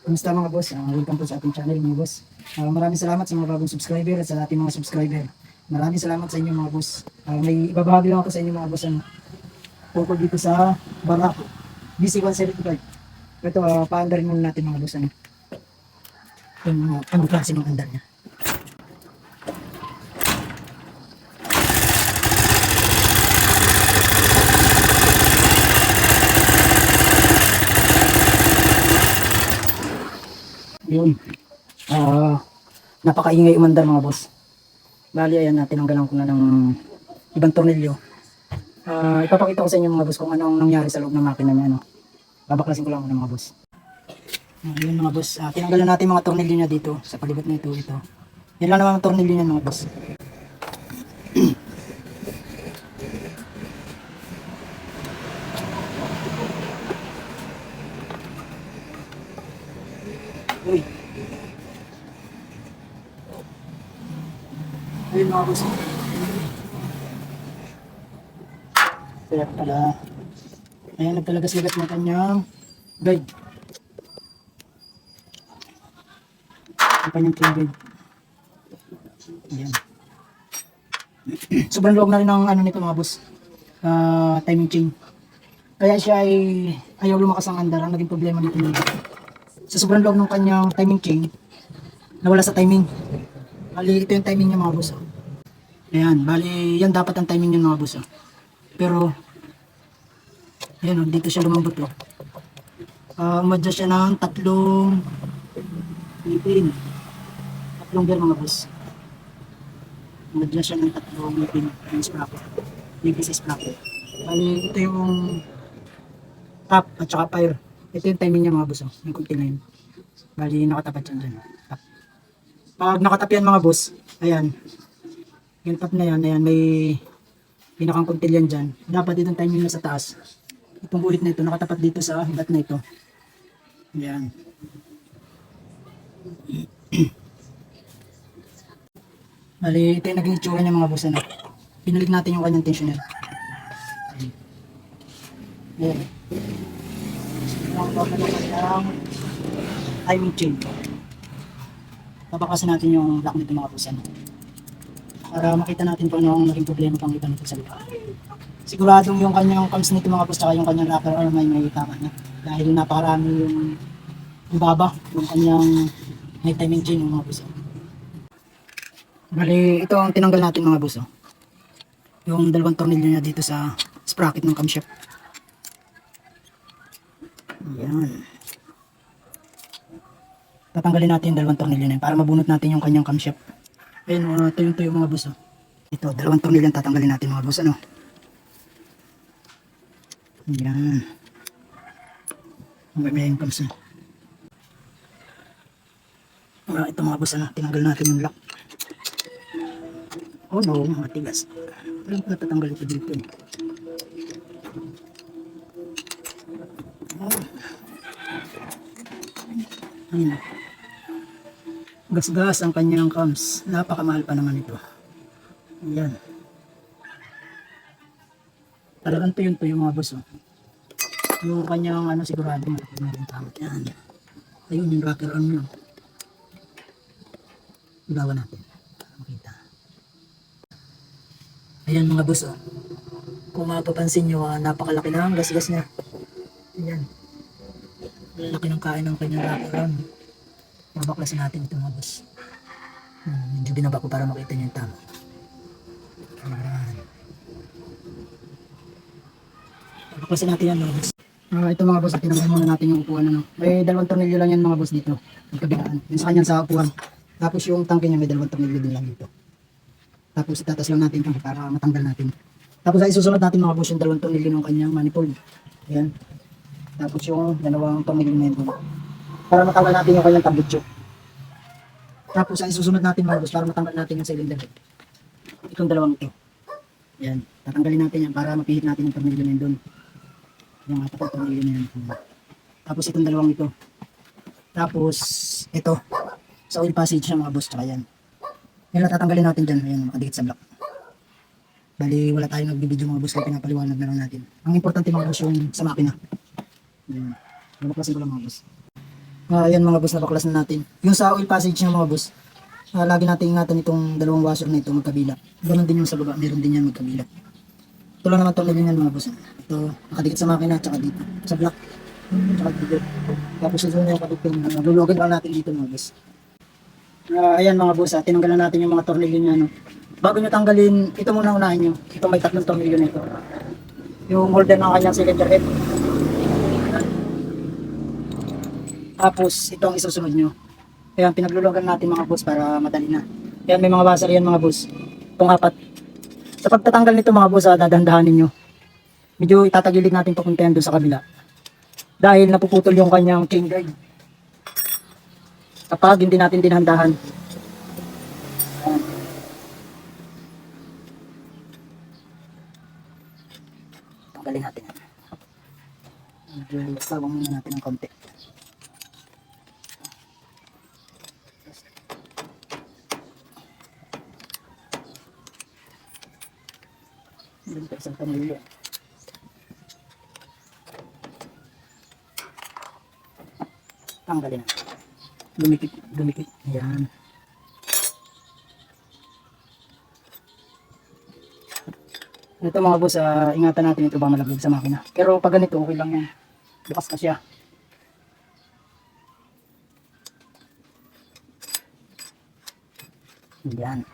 Kumusta mga boss? Ah, welcome po sa ating channel mga boss. Ah, maraming salamat sa mga bagong subscriber at sa ating mga subscriber. Maraming salamat sa inyo mga boss. Ah, may ibabahagi lang ako sa inyo mga boss ano, tungkol dito sa Barako BC-175. Ito, uh, paandarin muna natin mga boss. Ano, yung uh, ano klase ng andar niya. Yun. Ah, napakaingay umandar mga boss. Bali, ayan, tinanggalan ko na ng ibang tornilyo. Ah, ipapakita ko sa inyo mga boss kung anong nangyari sa loob ng makina niya. Ano. Babaklasin ko lang muna mga boss. Ah, yun mga boss, ah, tinanggalan natin mga tornilyo niya dito sa palibot na ito. ito. Yan lang naman ang tornilyo niya mga boss. Uy. Ayun mga boss. Kaya pala. Ayan, nagtalagas-lagas ng kanyang guide. Ang kanyang train guide. Ayan. Sobrang loob na rin ng ano nito mga boss. Ah, timing chain. Kaya siya ay ayaw lumakas ang andar. Ang naging problema dito nito. Sa sobrang loob ng kanyang timing chain, nawala sa timing. Bali, ito yung timing niya mga boss. oh. Ayan, bali, yan dapat ang timing niya mga boss. oh. Pero, ayan, oh, dito siya lumambot. Oh. Uh, umadya siya ng tatlong ngipin. Tatlong beer mga boss. Umadya siya ng tatlong ngipin ng sprocket. Ngipin sa sprocket. Bali, ito yung top at saka fire. Ito yung timing niya mga boss. Oh. Yung kunti na yun. Bali, nakatapat yan dyan. Top. Pag nakatap yan mga boss, ayan. Yung top na yan, ayan, may pinakang kuntil yan dyan. Dapat itong timing na sa taas. Itong ulit na ito, nakatapat dito sa hibat na ito. Ayan. Bali, ito yung naging itsura niya mga boss. Ano. Pinalik natin yung kanyang tensioner. Kanyang timing chain. Papakasin natin yung lock nito mga boss. Ano. Para makita natin kung ano ang naging problema pang iba nito sa lupa. Siguradong yung kanyang cams nito mga boss, tsaka yung kanyang rocker arm ay may tama na. Dahil napakarami yung, yung baba, yung kanyang may timing chain mga boss. Bali, ito ang tinanggal natin mga boss. Oh. Yung dalawang tornilyo niya dito sa sprocket ng camshaft. Yan. Tatanggalin natin yung dalawang tornilyo na yun para mabunot natin yung kanyang camshaft. Ayun, mga tuyong-tuyo mga boss. Oh. Ito, dalawang tornilyo ang tatanggalin natin mga boss. Ano? Yan. May may cams na. Ah, ito mga boss, ano, tinanggal natin yung lock. Oh no, matigas. Walang pala tatanggal ito dito eh. Ah. Ayun. Gas-gas ang kanyang cams. Napakamahal pa naman ito. Ayan. Talagang tuyo-tuyo mga boss. Oh. Yung kanyang ano sigurado na rin tama. Yan. Ayun yung rocker arm nyo. Ilawan natin. Makita. Ayan mga boss. Oh. Kung mapapansin nyo, ah, napakalaki na ang gas-gas niya. Ayan. Laki ng kain ng kanyang rocker arm. Babaklasin natin ito mga boss. Hmm, medyo binaba ko para makita niyo yung tama. Ayan. Babaklasin natin yan mga boss. Ah, ito mga boss, tinanggal muna natin yung upuan. Ano. May dalawang tornilyo lang yan mga boss dito. Magkabilaan. Yung sa kanyang sa upuan. Tapos yung tangke niya may dalawang tornilyo din lang dito. Tapos itatas lang natin ito para matanggal natin. Tapos ay susunod natin mga boss yung dalawang tornilyo ng kanyang manifold. Ayan. Tapos yung dalawang tornilyo na yun. Para matanggal natin yung kanyang tube. Tapos ay susunod natin mga boss para matanggal natin yung cylinder head. Itong dalawang ito. Yan. Tatanggalin natin yan para mapihit natin yung tornilyo na yun doon. Yung apat na tornilyo na yan. Tapos itong dalawang ito. Tapos ito. Sa oil passage siya mga boss. Tsaka yan. Yan lang tatanggalin natin dyan. Ayan, makadikit sa block. Bali, wala tayong nagbibideo mga boss kaya pinapaliwanag na lang natin. Ang importante mga boss yung sa makina. Yan. Babaklasin ko lang mga boss. Ah, ayan mga boss, nabaklas na natin. Yung sa oil passage niya mga boss, ah, lagi natin ingatan itong dalawang washer na ito magkabila. Ganon din yung sa baba, meron din yan magkabila. Ito lang naman tornilyo niyan mga boss. Ito, nakadikit sa makina, tsaka dito, sa block. Tsaka dito. Tapos ito yung kadugtong, uh, lulugan lang natin dito mga boss. Ah, ayan mga boss, ah, tinanggalan natin yung mga tornilyo niya. No? Bago nyo tanggalin, ito muna unahin nyo. Ito may tatlong tornilyo na ito. Yung holder ng kanyang cylinder head. Tapos, ito ang isusunod nyo. Kaya pinaglulugan natin mga boss para madali na. Kaya may mga basar yan mga boss. Itong apat. Sa pagtatanggal nito mga boss, ah, dadandahanin nyo. Medyo itatagilid natin papuntayan doon sa kabila. Dahil napuputol yung kanyang chain guide. Kapag hindi natin dinandahan. Ayan. Tanggalin natin. Medyo tawang muna natin ng konti. Tanggalin na. Dumikit, dumikit. Ayan. Ito mga boss, ah, ingatan natin ito ba malaglag sa makina. Pero pag ganito, okay lang yan. Bukas na siya. Yan.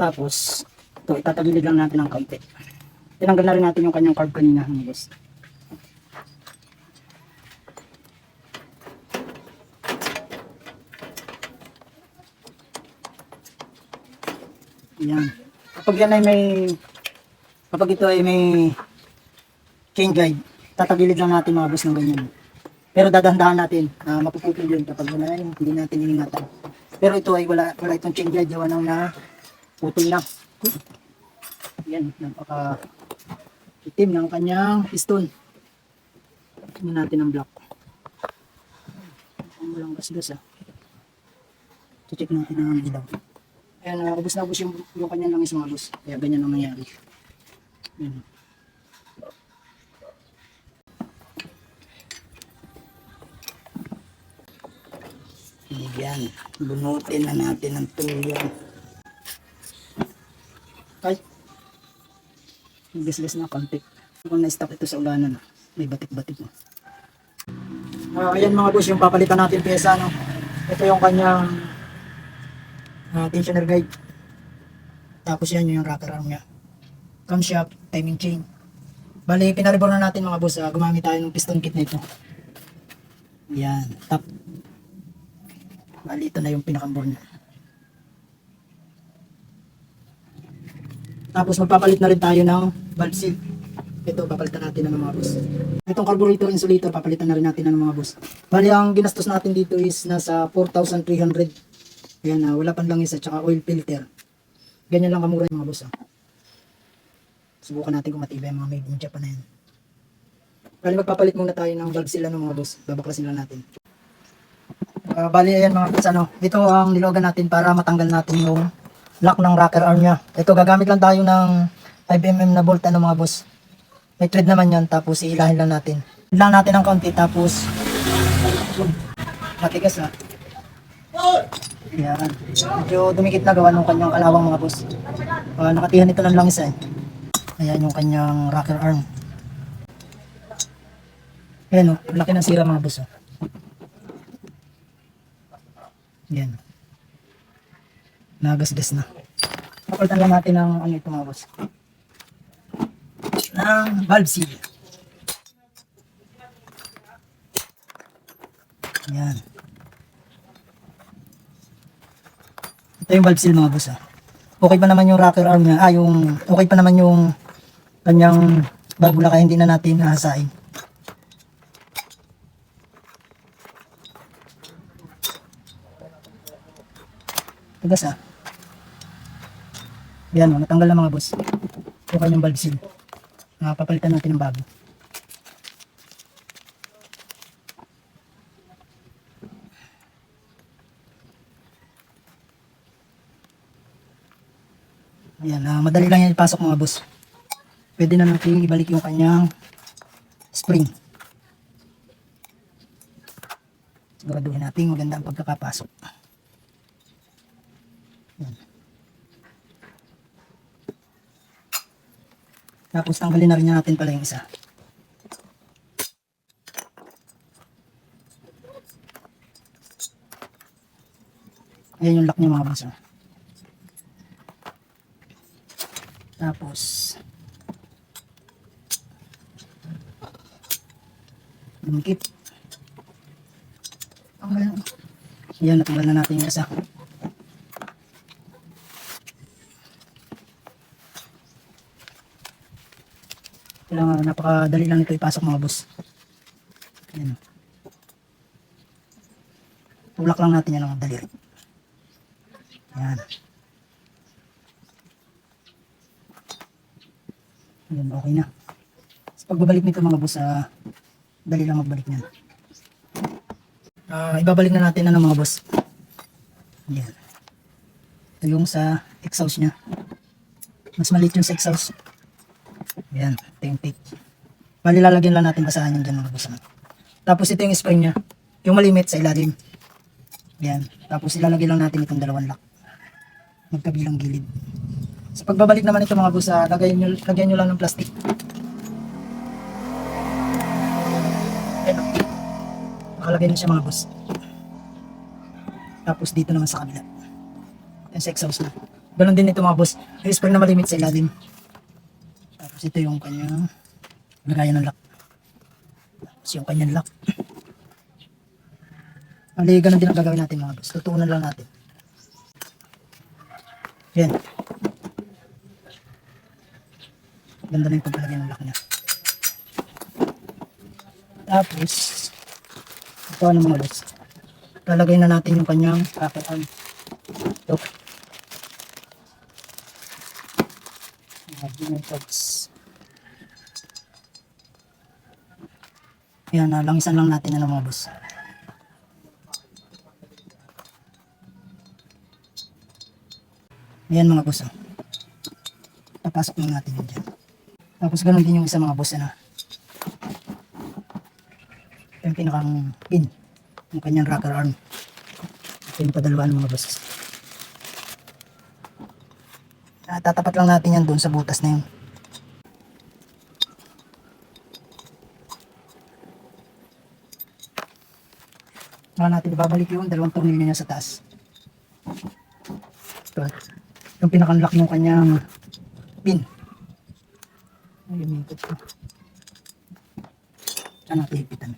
Tapos, ito, itatagilid lang natin ng kaunti. Tinanggal na rin natin yung kanyang carb kanina, mga boss. Yan. Kapag yan ay may, kapag ito ay may chain guide, tatagilid lang natin mga boss ng ganyan. Pero dadandahan natin, na mapuputol yun kapag wala yun, hindi natin iningatan. Pero ito ay wala, wala itong chain guide, gawa nang na putol na. Yan, napaka itim ng kanyang piston. Tingnan natin ang block. Ang walang gasgas ah. Check natin ang ilaw. Ayan, uh, ubos na ubos yung, yung kanyang langis mga boss. Kaya ganyan ang nangyari. Yan. Yan. Bunutin na natin ang tulong. Ay. Gisgas na konti. Kung na-stop ito sa ulanan, ah, may batik-batik. No? Ah, ayan mga boss, yung papalitan natin pyesa. No? Ito yung kanyang uh, tensioner guide. Tapos yan yung rocker arm niya. Camshaft, timing chain. Bali, pinalibor na natin mga boss. ah, gumamit tayo ng piston kit nito. Yan, top. Bali, ito na yung pinakambor niya. Tapos magpapalit na rin tayo ng valve seal. Ito, papalitan natin ng mga boss. Itong carburetor insulator, papalitan na rin natin ng mga boss. Bali, ang ginastos natin dito is nasa 4,300. Ayan na, wala pang langis at saka oil filter. Ganyan lang kamura yung mga boss. ah. Subukan natin kung matibay mga made in Japan na yan. Bali, magpapalit muna tayo ng valve seal ano mga boss. Babaklasin lang natin. Ah, bali, ayan mga boss, ano, ito ang nilogan natin para matanggal natin yung lock ng rocker arm niya. Ito, gagamit lang tayo ng 5mm na bolt, ano mga boss. May thread naman yan, tapos iilahin lang natin. Ilang natin ng konti, tapos matigas ha. Yan. Medyo dumikit na gawa ng kanyang kalawang mga boss. Ah, nakatihan ito ng langis eh. Ayan yung kanyang rocker arm. Ayan o, laki ng sira mga boss. Oh. Yan. Nagasgas na. Papalitan lang natin ng ano ito mga boss. Ng valve seal. Yan. Ito yung valve seal mga boss ah. Okay pa naman yung rocker arm niya. Ah, yung okay pa naman yung kanyang valvula kaya hindi na natin nahasain. Tigas ah. Yan, oh, natanggal na mga boss. Yung kanyang valve seal. Ah, papalitan natin ng bago. Yan, ah, madali lang yan ipasok mga boss. pwede na natin ibalik yung kanyang spring. Siguraduhin natin maganda ang pagkakapasok. Yan. Tapos tanggalin na rin natin pala yung isa. Ayan yung lock niya mga boss. oh. Tapos, Dumikit. Tanggal. Yan, natanggal na natin yung isa. Kailangan napakadali lang ito ipasok mga boss. Yan. Tulak lang natin yan ng daliri. Yan. Yan, okay na. Sa pagbabalik nito mga boss, ah, dali lang magbalik niyan. Ah, ibabalik na natin na ng mga boss. Yan. Ito yung sa exhaust niya. Mas maliit yung sa exhaust. Yan, tape. Bali lalagyan lang natin basahan yan dyan mga boss. Tapos ito yung spring niya. Yung malimit sa ilalim. Yan. Tapos ilalagay lang natin itong dalawang lock. Magkabilang gilid. Sa pagbabalik naman ito mga boss, lagyan nyo, lagyan nyo lang ng plastic. Ayan. Nakalagay na siya mga boss. Tapos dito naman sa kabila. Yung sa exhaust na. Ganon din ito mga boss. Yung spring na malimit sa ilalim. Tapos ito yung kanyang lagayan ng lock. Tapos yung kanyang lock. Bali, ganun din ang gagawin natin mga boss. Tutuunan lang natin. Yan. Ganda na yung pagkalagay ng lock niya. Tapos, ito ano mga boss. Lalagay na natin yung kanyang rocket arm. Ito. Lagyan yung togs. Yan, ah, langisan lang natin ano mga boss. Yan mga boss. Oh. Papasok lang natin yun dyan. Tapos ganun din yung isa mga boss. Ano. Ito yung pinakang pin. Yung kanyang rocker arm. Ito padalawaan mga boss. Ah, tatapat lang natin yan doon sa butas na yun. Saka natin ibabalik yung dalawang tornilyo niya sa taas. Ito. Yung pinakanlock ng kanyang pin. Ayun yung ko. Saan natin ipitan?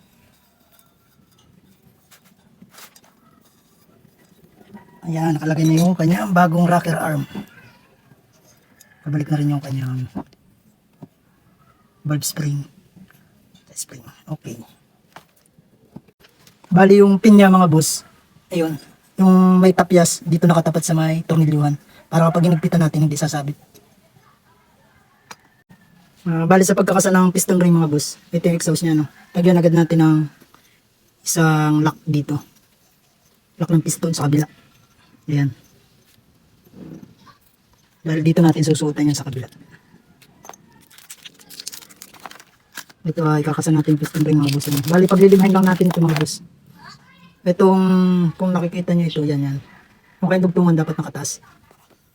Ayan, nakalagay na yung kanyang bagong rocker arm. Pabalik na rin yung kanyang valve spring. Spring. Okay. Bali yung pin niya mga boss. Ayun. Yung may tapyas dito nakatapat sa may tornilyuhan. Para kapag ginagpitan natin hindi sasabit. Ah, bali sa pagkakasa ng piston ring mga boss. Ito yung exhaust niya no. Lagyan agad natin ng isang lock dito. Lock ng piston sa kabila. Ayan. Dahil dito natin susuotan yan sa kabila. Ito ay kakasa natin yung piston ring mga boss. ano. Bali paglilimahin lang natin ito mga boss. Itong, kung nakikita nyo ito, yan yan. Kung kayong dugtungan dapat nakataas.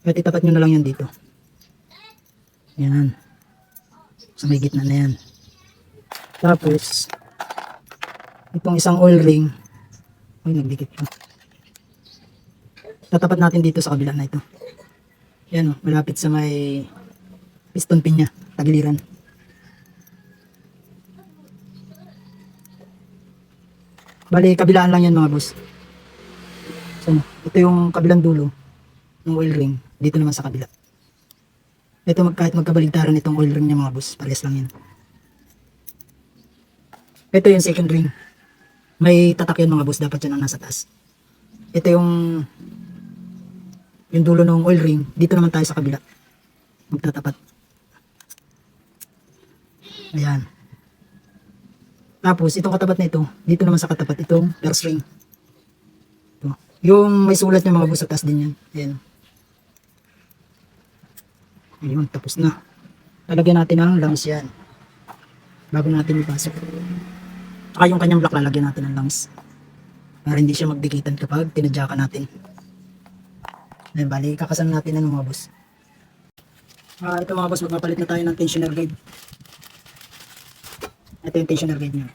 At itapat nyo na lang yan dito. Yan. Sa may gitna na yan. Tapos, itong isang oil ring. Ay, nagdikit pa. Tatapat natin dito sa kabila na ito. Yan o, malapit sa may piston pin niya, tagiliran. Bali, kabilaan lang yan mga boss. So, ito yung kabilang dulo ng oil ring. Dito naman sa kabila. Ito mag, kahit magkabaligtaran itong oil ring niya mga boss. Pares lang yan. Ito yung second ring. May tatak yan mga boss. Dapat yan ang nasa taas. Ito yung yung dulo ng oil ring. Dito naman tayo sa kabila. Magtatapat. Ayan. Tapos, itong katapat na ito, dito naman sa katapat, itong first ring. Ito. Yung may sulat yung mga boss sa taas din yan. Ayan. Ayun, tapos na. lalagyan natin ng lungs yan. Bago natin ipasok. Saka yung kanyang block lalagyan natin ng lungs. Para hindi siya magdikitan kapag tinadyakan natin. Ayan, bali, kakasan natin ng mga boss. Ah, ito mga boss, magpapalit na tayo ng tensioner guide. Ito yung tensioner guide niya.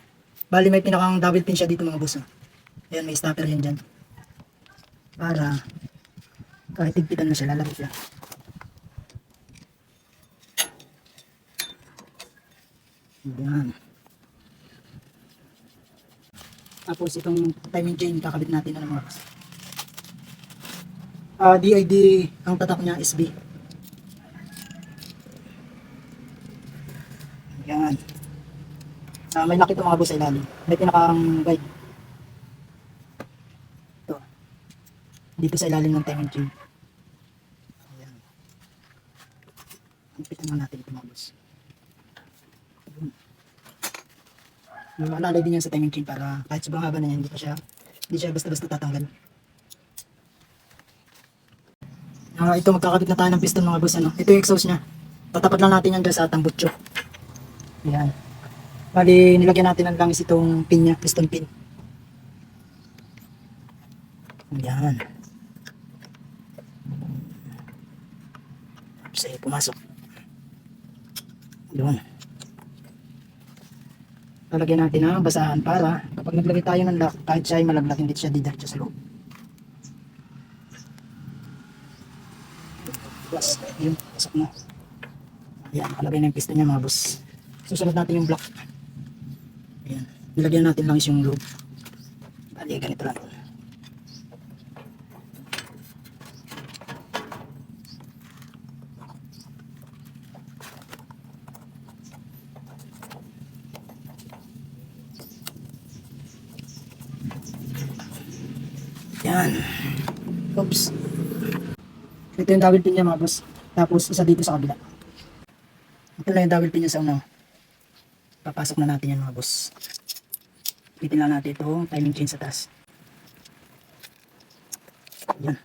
Bali, may pinakang double pin siya dito mga boss. ah. Ayan, may stopper yan dyan. Para kahit higpitan na siya, lalabas siya. Ayan. Tapos itong timing chain, kakabit natin na mga boss. Ah, DID, ang tatak niya SB. Yan. Ah, may nakita mga boss sa ilalim. May pinakang guide. Ito. Dito sa ilalim ng timing chain. Ayan. Higpitan lang natin ito mga boss. Ayun. Malalay din yan sa timing chain para kahit sobrang haba na yan, hindi pa siya, hindi siya basta-basta tatanggal. Ah, ito magkakabit na tayo ng piston mga boss ano. Ito yung exhaust niya. Tatapat lang natin yan dyan sa tambutso. Yan. Bali, nilagyan natin ng langis itong pin niya, piston pin. Yan. Tapos ay pumasok. Doon. Lalagyan natin ng basahan para kapag naglagay tayo ng lock, kahit siya ay malaglag, hindi siya didiretso sa loob. Plus, yun, pasok na. Ayan, nakalagay na yung piston niya mga boss. Susunod natin yung block. Nilagyan natin lang yung loob. Bali, ganito lang. Yan. Oops. Ito yung double pin niya mga boss. Tapos isa dito sa kabila. Ito lang yung double pin niya sa unaw. Papasok na natin yan mga boss. Pitin lang natin itong timing chain sa taas. Yan.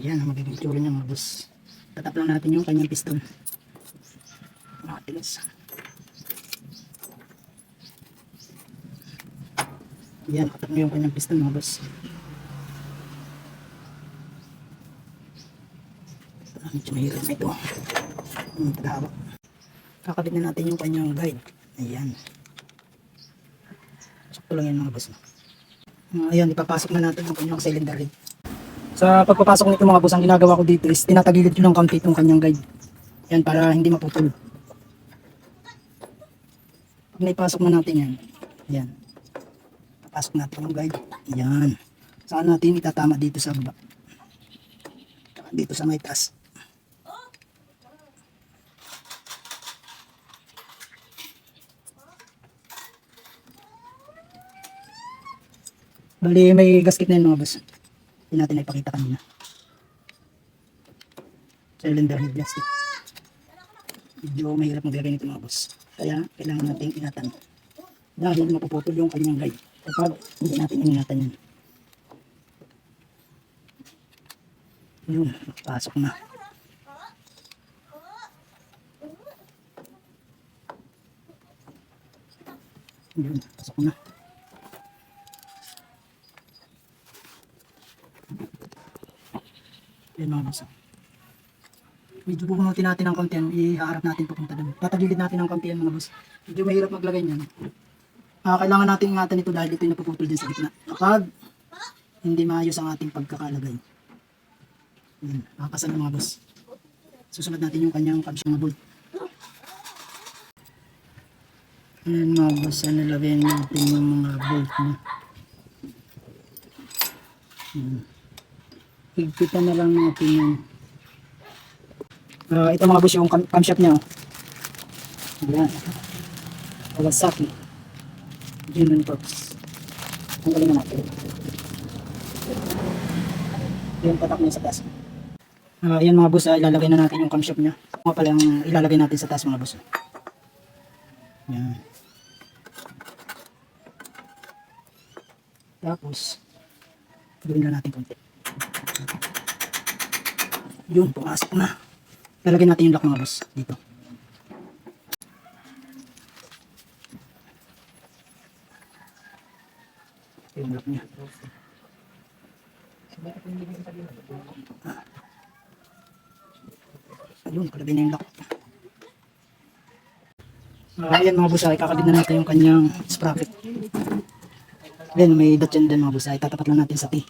Yan ang magiging tsura niya mga boss. Tatap lang natin yung kanyang piston. Mga tigas. Yan, tatap mo yung kanyang piston mga boss. Ah, medyo mahirap na ito. Yung tagahawak. Kakabit na natin yung kanyang guide. Ayan. Sakto lang yan mga boss. Ah, ayan, ipapasok na natin yung kanyang cylinder head. Sa pagpapasok nito mga boss, ang ginagawa ko dito is tinatagilid ko ng kaunti itong kanyang guide. Yan, para hindi maputol. Naipasok na natin yan, ayan. Papasok natin yung guide. Ayan. Saan natin itatama dito sa baba. Dito sa may taas. Bali, may gasket na yun mga boss. Hindi natin ipakita kanina. Cylinder head gasket. Medyo mahirap maglagay nito mga boss. Kaya, kailangan natin ingatan. Dahil mapuputol yung kanyang guide. Kapag hindi natin ingatan yan. Yun, pasok na. Yun, pasok na. Yan mga boss. Medyo bubunutin natin ng konti yan. Ihaharap natin papunta doon. Tatagilid natin ng konti yan mga boss. Medyo mahirap maglagay niyan. Ah, kailangan natin ingatan ito dahil ito yung napuputol din sa gitna. Kapag hindi maayos ang ating pagkakalagay. Yan, makakasan ng mga boss. Susunod natin yung kanyang na bolt. Yan mga boss, nilagay natin yung mga bolt na. Yan. Higpitan na lang natin yan. Ah, ito mga boss yung cam camshaft niya. Oh. Ayan. Kawasaki. Human Corps. Tanggalin na natin. Yung patak niya sa taas. Ah, yan mga boss, ah, ilalagay na natin yung camshaft niya. Mga pala yung ilalagay natin sa taas mga boss. Yan. Tapos, gawin na natin konti. Yun, pumasok na. Lalagyan natin yung lock mga boss dito. Yung lock niya. Ayun, kalagay na yung lock. Ah, ayan mga boss, ay kakabit na natin yung kanyang sprocket. Then may dot yan din mga boss, ay tatapat lang natin sa T.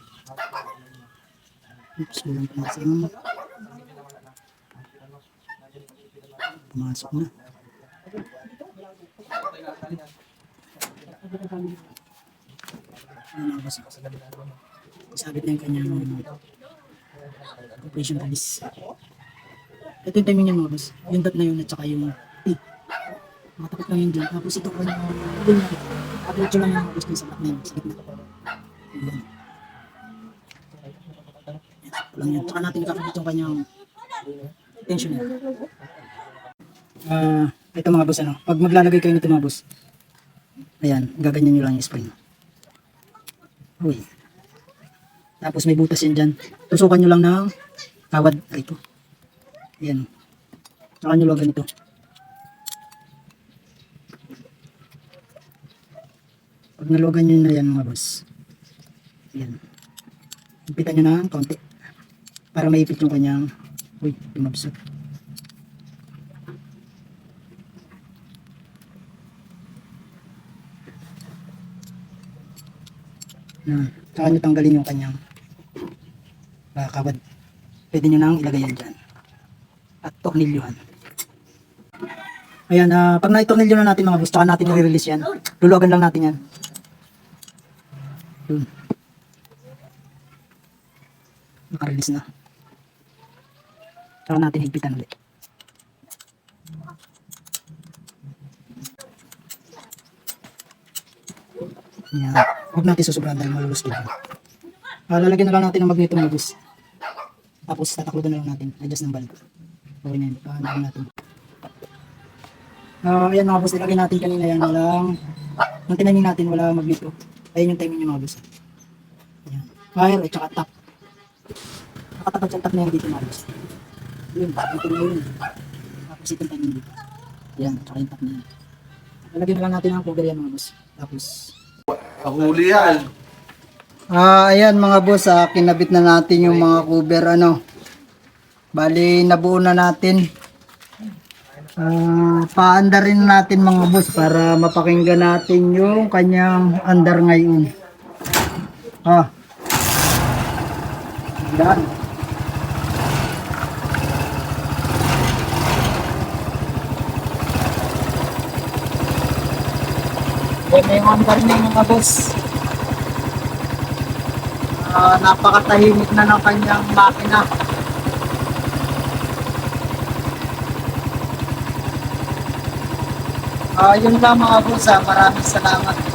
Pumasok na. Sabit na yung kanyang operation release. Ito yung timing niya mga boss. Yung dot na yun at saka yung T. Makatapat lang yun dyan. Tapos ito ko yung yun lang. Yung mga boss dun sa lock na yun. Sa gitna. Lang yun. Tsaka natin ikakabit yung kanyang tensioner. Ah, ito mga boss ano. Pag maglalagay kayo nito mga boss. Ayan, gaganyan nyo lang yung spring. Uy. Tapos may butas yan dyan. Tusukan nyo lang ng kawad. Ay, ito. Ayan. Saka nyo lang ganito. Pag nalugan nyo na yan mga boss. Ayan. Ipitan nyo na ng konti. Para maipit yung kanyang uy, lumabsot. Yan. Saka nyo tanggalin yung kanyang uh, kabad. Pwede nyo nang ilagay yan. At tornilyuhan. Ayan, ah, pag naitornilyo na natin mga boss, saka natin i-release yan. Luluwagan lang natin yan. Yun. Nakarelease na. Saka natin higpitan ulit. Yan. Huwag natin susobrahan dahil malulus dito. Ah, lalagyan na lang natin ng magneto boss. Tapos tataklodan na lang natin. Adjust ng valve. Okay na yun. Ah, lagyan natin. Ah, ayan mga boss, ilagay natin kanina yan. Walang, nung tinanin natin, wala magneto. Ayan yung timing niya mga boss. Ayan. Wire at saka tap. Nakatapat yung tap na yan dito mga boss. Yun, ito na yun. Tapos itong timing dito. Ayan, tsaka yung yan. Lalagyan na lang natin ang cover yan mga boss. Tapos, Kahuli yan. Ah, ayan mga boss, ah, kinabit na natin yung mga cover ano. Bali, nabuo na natin. Ah, paanda rin natin mga boss para mapakinggan natin yung kanyang andar ngayon. Ah. Yan. Yan na yung andar niya mga boss. Ah, napakatahimik na ng kanyang makina. Ah, yun lang mga boss, ah. maraming salamat.